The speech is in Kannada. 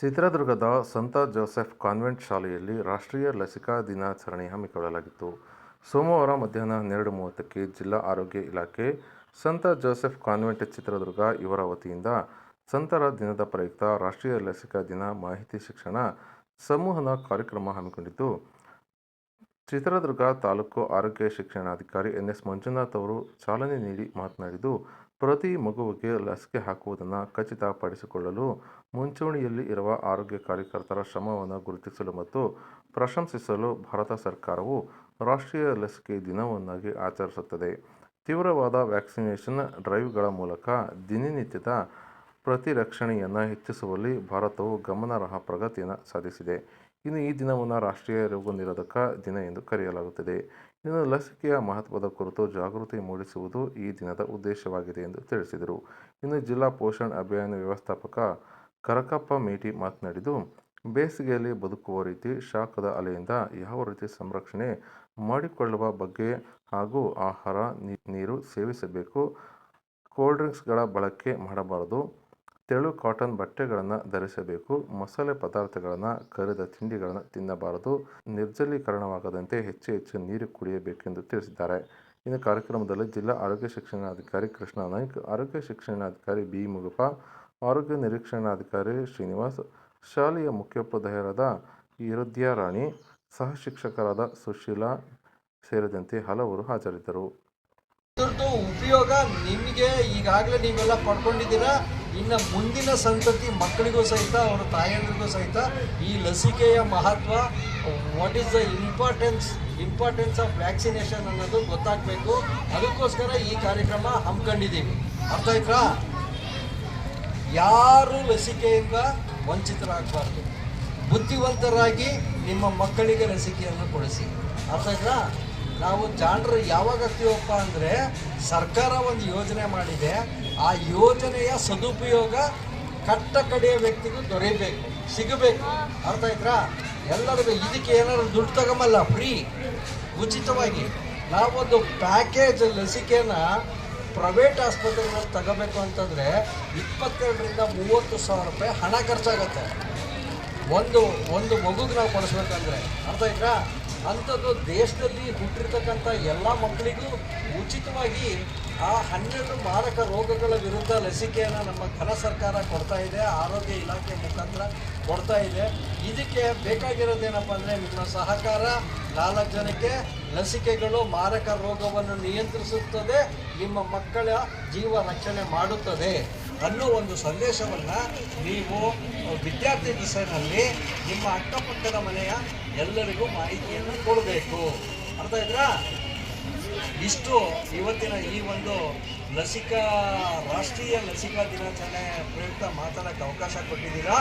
ಚಿತ್ರದುರ್ಗದ ಸಂತ ಜೋಸೆಫ್ ಕಾನ್ವೆಂಟ್ ಶಾಲೆಯಲ್ಲಿ ರಾಷ್ಟ್ರೀಯ ಲಸಿಕಾ ದಿನಾಚರಣೆ ಹಮ್ಮಿಕೊಳ್ಳಲಾಗಿತ್ತು. ಸೋಮವಾರ ಮಧ್ಯಾಹ್ನ ಹನ್ನೆರಡು ಮೂವತ್ತಕ್ಕೆ ಜಿಲ್ಲಾ ಆರೋಗ್ಯ ಇಲಾಖೆ ಸಂತ ಜೋಸೆಫ್ ಕಾನ್ವೆಂಟ್ ಚಿತ್ರದುರ್ಗ ಇವರ ವತಿಯಿಂದ ಸಂತರ ದಿನದ ಪ್ರಯುಕ್ತ ರಾಷ್ಟ್ರೀಯ ಲಸಿಕಾ ದಿನ ಮಾಹಿತಿ ಶಿಕ್ಷಣ ಸಂವಹನ ಕಾರ್ಯಕ್ರಮ ಹಮ್ಮಿಕೊಂಡಿದ್ದು, ಚಿತ್ರದುರ್ಗ ತಾಲೂಕು ಆರೋಗ್ಯ ಶಿಕ್ಷಣಾಧಿಕಾರಿ ಎನ್ ಎಸ್ ಮಂಜುನಾಥ್ ಅವರು ಚಾಲನೆ ನೀಡಿ ಮಾತನಾಡಿದ್ದು ಪ್ರತಿ ಮಗುವಿಗೆ ಲಸಿಕೆ ಹಾಕುವುದನ್ನು ಖಚಿತಪಡಿಸಿಕೊಳ್ಳಲು ಮುಂಚೂಣಿಯಲ್ಲಿ ಇರುವ ಆರೋಗ್ಯ ಕಾರ್ಯಕರ್ತರ ಶ್ರಮವನ್ನು ಗುರುತಿಸಲು ಮತ್ತು ಪ್ರಶಂಸಿಸಲು ಭಾರತ ಸರ್ಕಾರವು ರಾಷ್ಟ್ರೀಯ ಲಸಿಕೆ ದಿನವನ್ನಾಗಿ ಆಚರಿಸುತ್ತದೆ. ತೀವ್ರವಾದ ವ್ಯಾಕ್ಸಿನೇಷನ್ ಡ್ರೈವ್ಗಳ ಮೂಲಕ ದಿನನಿತ್ಯದ ಪ್ರತಿರಕ್ಷಣೆಯನ್ನು ಹೆಚ್ಚಿಸುವಲ್ಲಿ ಭಾರತವು ಗಮನಾರ್ಹ ಪ್ರಗತಿಯನ್ನು ಸಾಧಿಸಿದೆ. ಇನ್ನು ಈ ದಿನವನ್ನು ರಾಷ್ಟ್ರೀಯ ರೋಗ ನಿರೋಧಕ ದಿನ ಎಂದು ಕರೆಯಲಾಗುತ್ತದೆ. ಇನ್ನು ಲಸಿಕೆಯ ಮಹತ್ವದ ಕುರಿತು ಜಾಗೃತಿ ಮೂಡಿಸುವುದು ಈ ದಿನದ ಉದ್ದೇಶವಾಗಿದೆ ಎಂದು ತಿಳಿಸಿದರು. ಇನ್ನು ಜಿಲ್ಲಾ ಪೋಷಣ್ ಅಭಿಯಾನ ವ್ಯವಸ್ಥಾಪಕ ಕರಕಪ್ಪ ಮೇಟಿ ಮಾತನಾಡಿದ್ದು, ಬೇಸಿಗೆಯಲ್ಲಿ ಬದುಕುವ ರೀತಿ ಶಾಖದ ಅಲೆಯಿಂದ ಯಾವ ರೀತಿ ಸಂರಕ್ಷಣೆ ಮಾಡಿಕೊಳ್ಳುವ ಬಗ್ಗೆ ಹಾಗೂ ಆಹಾರ ನೀರು ಸೇವಿಸಬೇಕು, ಕೋಲ್ಡ್ ಡ್ರಿಂಕ್ಸ್ಗಳ ಬಳಕೆ ಮಾಡಬಾರದು ತೆಳು ಕಾಟನ್ ಬಟ್ಟೆಗಳನ್ನು ಧರಿಸಬೇಕು. ಮಸಾಲೆ ಪದಾರ್ಥಗಳನ್ನು ಕರಿದ ತಿಂಡಿಗಳನ್ನು ತಿನ್ನಬಾರದು. ನಿರ್ಜಲೀಕರಣವಾಗದಂತೆ ಹೆಚ್ಚು ಹೆಚ್ಚು ನೀರು ಕುಡಿಯಬೇಕೆಂದು ತಿಳಿಸಿದ್ದಾರೆ. ಇನ್ನು ಕಾರ್ಯಕ್ರಮದಲ್ಲಿ ಜಿಲ್ಲಾ ಆರೋಗ್ಯ ಶಿಕ್ಷಣಾಧಿಕಾರಿ ಕೃಷ್ಣ ನಾಯ್ಕ್, ಆರೋಗ್ಯ ಶಿಕ್ಷಣಾಧಿಕಾರಿ ಬಿ ಮುಗುಪ ಆರೋಗ್ಯ ನಿರೀಕ್ಷಣಾಧಿಕಾರಿ ಶ್ರೀನಿವಾಸ್, ಶಾಲೆಯ ಮುಖ್ಯೋಪಾಧ್ಯಾಯರಾದ ರಾಣಿ, ಸಹ ಶಿಕ್ಷಕರಾದ ಸುಶೀಲಾ ಸೇರಿದಂತೆ ಹಲವರು ಹಾಜರಿದ್ದರು. ಉಪಯೋಗ ನಿಮಗೆ ಈಗಾಗಲೇ ನೀವೆಲ್ಲ ಪಡ್ಕೊಂಡಿದ್ದೀರಾ? ಇನ್ನು ಮುಂದಿನ ಸಂತತಿ ಮಕ್ಕಳಿಗೂ ಸಹಿತ, ಅವರ ತಾಯಂದ್ರಿಗೂ ಸಹಿತ ಈ ಲಸಿಕೆಯ ಮಹತ್ವ what is the importance importance of vaccination ಅನ್ನೋದು ಗೊತ್ತಾಗಬೇಕು. ಅದಕ್ಕೋಸ್ಕರ ಈ ಕಾರ್ಯಕ್ರಮ ಹಮ್ಮಿಕೊಂಡಿದ್ದೀವಿ. ಅರ್ಥ ಆಯ್ತಾ? ಯಾರು ಲಸಿಕೆಯಿಂದ ವಂಚಿತರಾಗಬಾರ್ದು. ಬುದ್ಧಿವಂತರಾಗಿ ನಿಮ್ಮ ಮಕ್ಕಳಿಗೆ ಲಸಿಕೆಯನ್ನು ಕೊಡಿಸಿ. ಅರ್ಥ ಆಯ್ತಾ? ನಾವು ಜಾಣರು ಯಾವಾಗ ಆಗ್ತೀವಪ್ಪ ಅಂದರೆ ಸರ್ಕಾರ ಒಂದು ಯೋಜನೆ ಮಾಡಿದೆ. ಆ ಯೋಜನೆಯ ಸದುಪಯೋಗ ಕಟ್ಟ ಕಡೆಯ ವ್ಯಕ್ತಿಗೂ ದೊರೆಯಬೇಕು, ಸಿಗಬೇಕು. ಅರ್ಥ ಆಯ್ತಾ? ಎಲ್ಲರಿಗೂ ಇದಕ್ಕೆ ಏನಾದ್ರು ದುಡ್ಡು ತಗೊಂಬಲ್ಲ, ಫ್ರೀ, ಉಚಿತವಾಗಿ. ನಾವೊಂದು ಪ್ಯಾಕೇಜ್ ಲಸಿಕೆನ ಪ್ರೈವೇಟ್ ಆಸ್ಪತ್ರೆಗಳಲ್ಲಿ ತಗೋಬೇಕು ಅಂತಂದರೆ ಇಪ್ಪತ್ತೆರಡರಿಂದ ಮೂವತ್ತು ಸಾವಿರ ರೂಪಾಯಿ ಹಣ ಖರ್ಚಾಗತ್ತೆ. ಒಂದು ಒಂದು ಮಗುಗೆ ನಾವು ಕೊಡಿಸ್ಬೇಕಂದ್ರೆ. ಅರ್ಥ ಆಯ್ತಾ? ಅಂಥದ್ದು ದೇಶದಲ್ಲಿ ಹುಟ್ಟಿರ್ತಕ್ಕಂಥ ಎಲ್ಲ ಮಕ್ಕಳಿಗೂ ಉಚಿತವಾಗಿ ಆ ಹನ್ನೆರಡು ಮಾರಕ ರೋಗಗಳ ವಿರುದ್ಧ ಲಸಿಕೆಯನ್ನು ನಮ್ಮ ಘನ ಸರ್ಕಾರ ಕೊಡ್ತಾ ಇದೆ, ಆರೋಗ್ಯ ಇಲಾಖೆ ಮುಖಾಂತರ ಕೊಡ್ತಾ ಇದೆ. ಇದಕ್ಕೆ ಬೇಕಾಗಿರೋದೇನಪ್ಪ ಅಂದರೆ ನಿಮ್ಮ ಸಹಕಾರ ನಾಲ್ಕು ಜನಕ್ಕೆ ಲಸಿಕೆಗಳು ಮಾರಕ ರೋಗವನ್ನು ನಿಯಂತ್ರಿಸುತ್ತದೆ, ನಿಮ್ಮ ಮಕ್ಕಳ ಜೀವ ರಕ್ಷಣೆ ಮಾಡುತ್ತದೆ. ಅನ್ನೋ ಒಂದು ಸಂದೇಶವನ್ನು ನೀವು ವಿದ್ಯಾರ್ಥಿ ದಿಸೆಯಲ್ಲಿ ನಿಮ್ಮ ಅಕ್ಕಪಕ್ಕದ ಮನೆಯ ಎಲ್ಲರಿಗೂ ಮಾಹಿತಿಯನ್ನು ಕೊಡಬೇಕು. ಅರ್ಥ ಇದ್ರಾ ಇಷ್ಟು ಇವತ್ತಿನ ಈ ಒಂದು ಲಸಿಕಾ, ರಾಷ್ಟ್ರೀಯ ಲಸಿಕಾ ದಿನಾಚರಣೆ ಪ್ರಯುಕ್ತ ಮಾತಾಡೋಕ್ಕೆ ಅವಕಾಶ ಕೊಟ್ಟಿದ್ದೀರಾ?